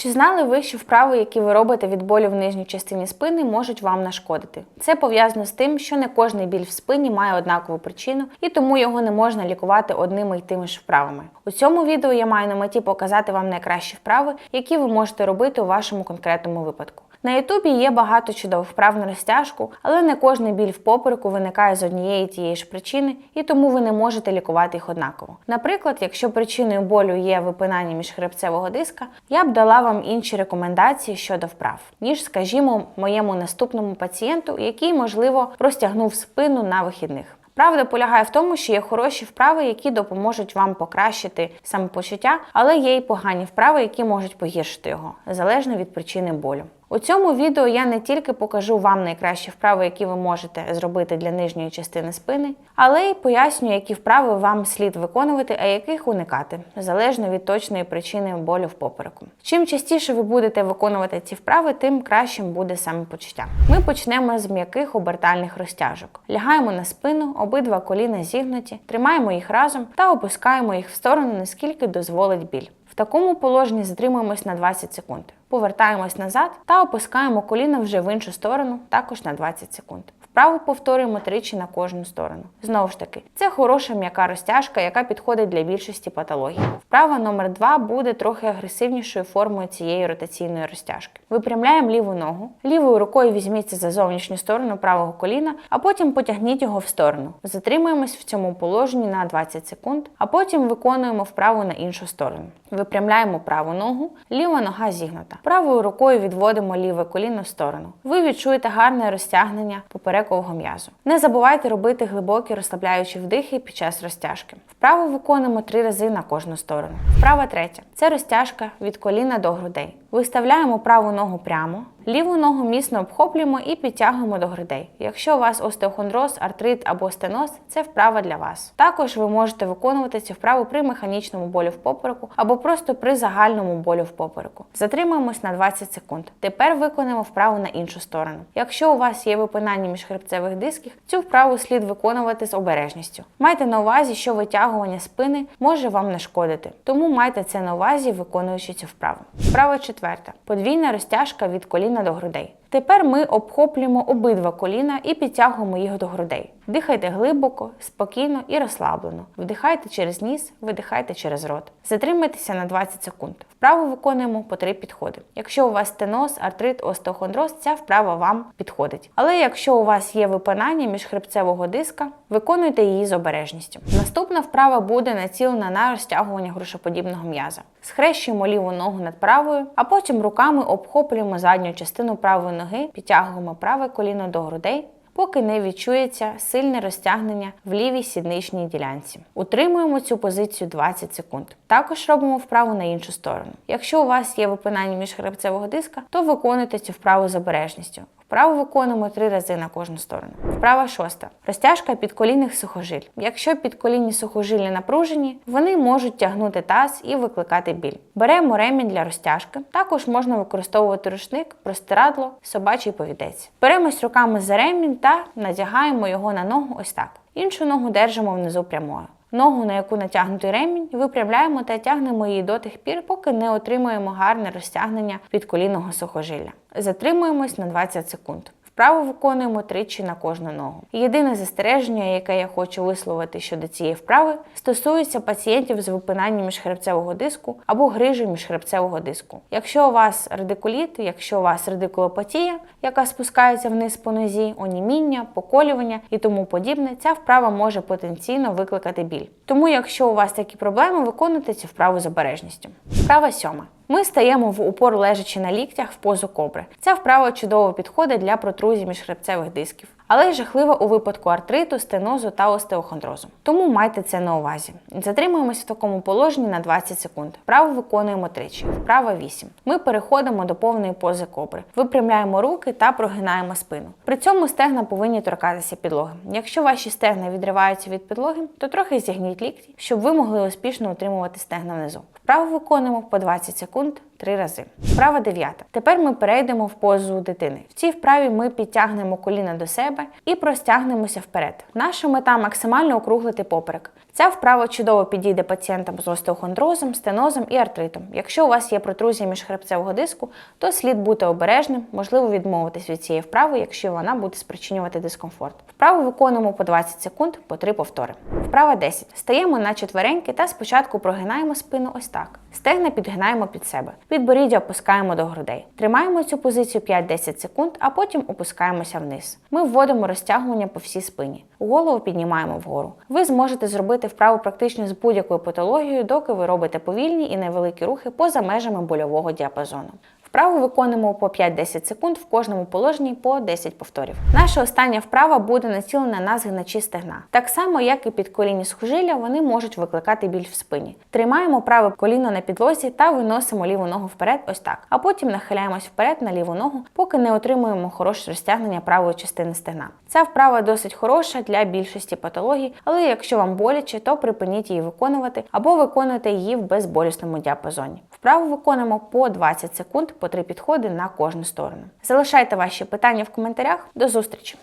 Чи знали ви, що вправи, які ви робите від болю в нижній частині спини, можуть вам нашкодити? Це пов'язано з тим, що не кожний біль в спині має однакову причину, і тому його не можна лікувати одними й тими ж вправами. У цьому відео я маю на меті показати вам найкращі вправи, які ви можете робити у вашому конкретному випадку. На Ютубі є багато чудових вправ на розтяжку, але не кожний біль в попереку виникає з однієї тієї ж причини, і тому ви не можете лікувати їх однаково. Наприклад, якщо причиною болю є випинання міжхребцевого диска, я б дала вам інші рекомендації щодо вправ, ніж, скажімо, моєму наступному пацієнту, який, можливо, розтягнув спину на вихідних. Правда полягає в тому, що є хороші вправи, які допоможуть вам покращити самопочуття, але є й погані вправи, які можуть погіршити його, залежно від причини болю. У цьому відео я не тільки покажу вам найкращі вправи, які ви можете зробити для нижньої частини спини, але й поясню, які вправи вам слід виконувати, а яких уникати, залежно від точної причини болю в попереку. Чим частіше ви будете виконувати ці вправи, тим кращим буде самопочуття. Ми почнемо з м'яких обертальних розтяжок. Лягаємо на спину, обидва коліна зігнуті, тримаємо їх разом та опускаємо їх в сторону, наскільки дозволить біль. Такому положенні затримуємось на 20 секунд. Повертаємось назад та опускаємо коліна вже в іншу сторону, також на 20 секунд. Вправо повторюємо тричі на кожну сторону. Знову ж таки, це хороша м'яка розтяжка, яка підходить для більшості патологій. Вправа номер 2 буде трохи агресивнішою формою цієї ротаційної розтяжки. Випрямляємо ліву ногу, лівою рукою візьміться за зовнішню сторону правого коліна, а потім потягніть його в сторону. Затримуємось в цьому положенні на 20 секунд, а потім виконуємо вправу на іншу сторону. Випрямляємо праву ногу, ліва нога зігнута. Правою рукою відводимо ліве коліно в сторону. Ви відчуєте гарне розтягнення поперекового м'язу. Не забувайте робити глибокі розслабляючі вдихи під час розтяжки. Вправу виконуємо три рази на кожну сторону. Вправа третя це розтяжка від коліна до грудей. Виставляємо праву ногу прямо, ліву ногу міцно обхоплюємо і підтягуємо до грудей. Якщо у вас остеохондроз, артрит або стеноз, це вправа для вас. Також ви можете виконувати цю вправу при механічному болю в попереку або просто при загальному болю в попереку. Затримуємось на 20 секунд. Тепер виконуємо вправу на іншу сторону. Якщо у вас є випинання міжхребцевих дисків, цю вправу слід виконувати з обережністю. Майте на увазі, що витягування спини може вам нашкодити, тому майте це на увазі, виконуючи цю вправу. Вправа четверта. Подвійна розтяжка від коліна до грудей. Тепер ми обхоплюємо обидва коліна і підтягуємо їх до грудей. Дихайте глибоко, спокійно і розслаблено. Вдихайте через ніс, видихайте через рот. Затримайтеся на 20 секунд. Вправу виконуємо по три підходи. Якщо у вас стеноз, артрит, остеохондроз, ця вправа вам підходить. Але якщо у вас є випинання міжхребцевого диска, виконуйте її з обережністю. Наступна вправа буде націлена на розтягування грушоподібного м'яза. Схрещуємо ліву ногу над правою, а потім руками обхоплюємо задню частину правої ноги, підтягуємо праве коліно до грудей. Поки не відчується сильне розтягнення в лівій сідничній ділянці. Утримуємо цю позицію 20 секунд. Також робимо вправу на іншу сторону. Якщо у вас є випинання міжхребцевого диска, то виконуйте цю вправу з обережністю. Вправу виконуємо три рази на кожну сторону. Вправа шоста. Розтяжка підколінних сухожиль. Якщо підколінні сухожилля напружені, вони можуть тягнути таз і викликати біль. Беремо ремінь для розтяжки. Також можна використовувати рушник, простирадло, собачий повідець. Беремось руками за ремінь та надягаємо його на ногу ось так. Іншу ногу держимо внизу прямою. Ногу, на яку натягнутий ремінь, випрямляємо та тягнемо її до тих пір, поки не отримуємо гарне розтягнення підколінного сухожилля. Затримуємось на 20 секунд. Вправу виконуємо тричі на кожну ногу. Єдине застереження, яке я хочу висловити щодо цієї вправи, стосується пацієнтів з випинанням міжхребцевого диску або грижі міжхребцевого диску. Якщо у вас радикуліт, якщо у вас радикулопатія, яка спускається вниз по нозі, оніміння, поколювання і тому подібне, ця вправа може потенційно викликати біль. Тому, якщо у вас такі проблеми, виконуйте цю вправу з обережністю. Вправа сьома. Ми стаємо в упор лежачи на ліктях в позу кобри. Ця вправа чудово підходить для протрузії міжхребцевих дисків, але й жахлива у випадку артриту, стенозу та остеохондрозу. Тому майте це на увазі. Затримуємось в такому положенні на 20 секунд. Вправо виконуємо тричі, вправа 8. Ми переходимо до повної пози кобри, випрямляємо руки та прогинаємо спину. При цьому стегна повинні торкатися підлоги. Якщо ваші стегна відриваються від підлоги, то трохи зігніть лікті, щоб ви могли успішно утримувати стегна внизу. Вправо виконуємо по 20 секунд три рази. Вправа дев'ята. Тепер ми перейдемо в позу дитини. В цій вправі ми підтягнемо коліна до себе і простягнемося вперед. Наша мета максимально округлити поперек. Ця вправа чудово підійде пацієнтам з остеохондрозом, стенозом і артритом. Якщо у вас є протрузія міжхребцевого диску, то слід бути обережним, можливо, відмовитись від цієї вправи, якщо вона буде спричинювати дискомфорт. Вправу виконуємо по 20 секунд, по 3 повтори. Вправа 10. Стаємо на четвереньки та спочатку прогинаємо спину ось так. Стегна підгинаємо під себе. Підборіддя опускаємо до грудей. Тримаємо цю позицію 5-10 секунд, а потім опускаємося вниз. Ми вводимо розтягування по всій спині. Голову піднімаємо вгору. Ви зможете зробити вправу практично з будь-якою патологією, доки ви робите повільні і невеликі рухи поза межами больового діапазону. Вправу виконуємо по 5-10 секунд в кожному положенні по 10 повторів. Наша остання вправа буде націлена на згиначі стегна. Так само, як і підколінні сухожилля, вони можуть викликати біль в спині. Тримаємо праве коліно на підлозі та виносимо ліву ногу вперед, ось так. А потім нахиляємось вперед на ліву ногу, поки не отримуємо хороше розтягнення правої частини стегна. Ця вправа досить хороша для більшості патологій, але якщо вам боляче, то припиніть її виконувати або виконуйте її в безболісному діапазоні. Вправу виконуємо по 20 секунд по 3 підходи на кожну сторону. Залишайте ваші питання в коментарях. До зустрічі!